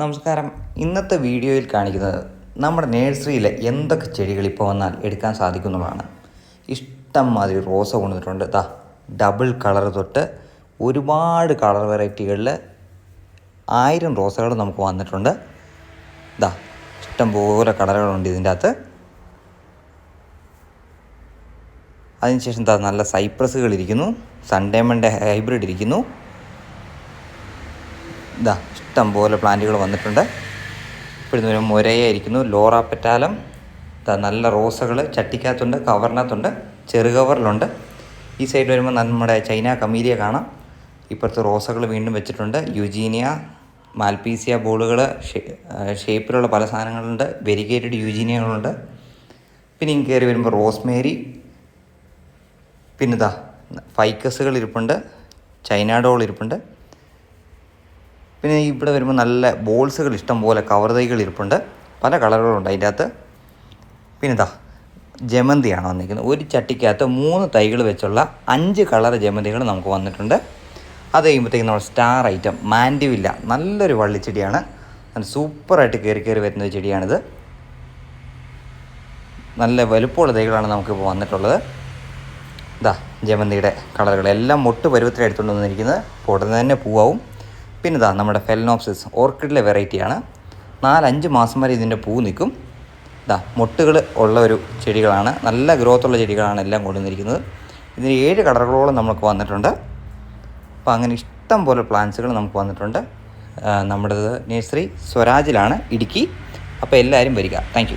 നമസ്കാരം. ഇന്നത്തെ വീഡിയോയിൽ കാണിക്കുന്നത് നമ്മുടെ നേഴ്സറിയിലെ എന്തൊക്കെ ചെടികൾ ഇപ്പോൾ വന്നാൽ എടുക്കാൻ സാധിക്കുന്നതാണ്. ഇഷ്ടം മാതിരി റോസ കൊണ്ടുവന്നിട്ടുണ്ട്. ദാ ഡബിൾ കളർ തൊട്ട് ഒരുപാട് കളർ വെറൈറ്റികളിൽ ആയിരം റോസകൾ നമുക്ക് വന്നിട്ടുണ്ട്. ദാ ഇഷ്ടം പോലെ കളറുകളുണ്ട് ഇതിന്റെ അകത്ത്. അതിനുശേഷം ദാ നല്ല സൈപ്രസുകൾ ഇരിക്കുന്നു. സൺഡേമന്റെ ഹൈബ്രിഡ് ഇരിക്കുന്നു. ഇതാ ഇഷ്ടം പോലെ പ്ലാന്റുകൾ വന്നിട്ടുണ്ട്. ഇപ്പോഴത്തെ ഒരു മുരയായിരിക്കുന്നു. ലോറ പെറ്റാലം. ഇതാ നല്ല റോസകൾ ചട്ടിക്കകത്തുണ്ട് കവറിനകത്തുണ്ട് ചെറു കവറിലുണ്ട്. ഈ സൈഡ് വരുമ്പോൾ നമ്മുടെ ചൈന കമീലിയ കാണാം. ഇപ്പുറത്ത് റോസകൾ വീണ്ടും വെച്ചിട്ടുണ്ട്. യുജീനിയ മാൽപീസിയ ബോളുകൾ ഷേപ്പിലുള്ള പല സാധനങ്ങളുണ്ട്. വെരിഗേറ്റഡ് യുജീനിയകളുണ്ട്. പിന്നെ ഇങ്ങ് കയറി വരുമ്പോൾ റോസ്മേരി. പിന്നെ ഇതാ ഫൈക്കസുകൾ ഇരിപ്പുണ്ട്. ചൈന ഡോൾ ഇരിപ്പുണ്ട്. പിന്നെ ഇവിടെ വരുമ്പോൾ നല്ല ബോൾസുകൾ ഇഷ്ടം പോലെ കവർ തൈകൾ ഇരിപ്പുണ്ട്. പല കളറുകളുണ്ട് അതിന്റെ അകത്ത്. പിന്നെ ഇതാ ജമന്തിയാണ് വന്നിരിക്കുന്നത്. ഒരു ചട്ടിക്കകത്ത് മൂന്ന് തൈകൾ വെച്ചുള്ള അഞ്ച് കളർ ജമന്തികൾ നമുക്ക് വന്നിട്ടുണ്ട്. അത് കഴിയുമ്പോഴത്തേക്കും നമ്മൾ സ്റ്റാർ ഐറ്റം മാൻഡിവില്ല. നല്ലൊരു വള്ളിച്ചെടിയാണ് നല്ല സൂപ്പറായിട്ട് കയറി കയറി വരുന്ന ചെടിയാണിത്. നല്ല വലുപ്പമുള്ള തൈകളാണ് നമുക്കിപ്പോൾ വന്നിട്ടുള്ളത്. ഇതാ ജമന്തിയുടെ കളറുകൾ എല്ലാം മൊട്ട് പരുവത്തിൽ എടുത്തുകൊണ്ട് വന്നിരിക്കുന്നത്. ഉടനെ തന്നെ പൂവാവും. പിന്നെ ഇതാ നമ്മുടെ ഫെലനോപ്സിസ് ഓർക്കിഡിലെ വെറൈറ്റിയാണ്. നാലഞ്ച് മാസം വരെ ഇതിന്റെ പൂ നിൽക്കും. ഇതാ മുട്ടുകൾ ഉള്ള ഒരു ചെടികളാണ്. നല്ല ഗ്രോത്ത് ഉള്ള ചെടികളാണ് എല്ലാം കൊണ്ടുവന്നിരിക്കുന്നത്. ഇതിന് ഏഴ് കളറുകളോളം നമുക്ക് വന്നിട്ടുണ്ട്. അപ്പോൾ അങ്ങനെ ഇഷ്ടം പോലെ പ്ലാന്റ്സുകൾ നമുക്ക് വന്നിട്ടുണ്ട്. നമ്മുടേത് നേഴ്സറി സ്വരാജിലാണ് ഇടുക്കി. അപ്പോൾ എല്ലാവരും വരിക. താങ്ക്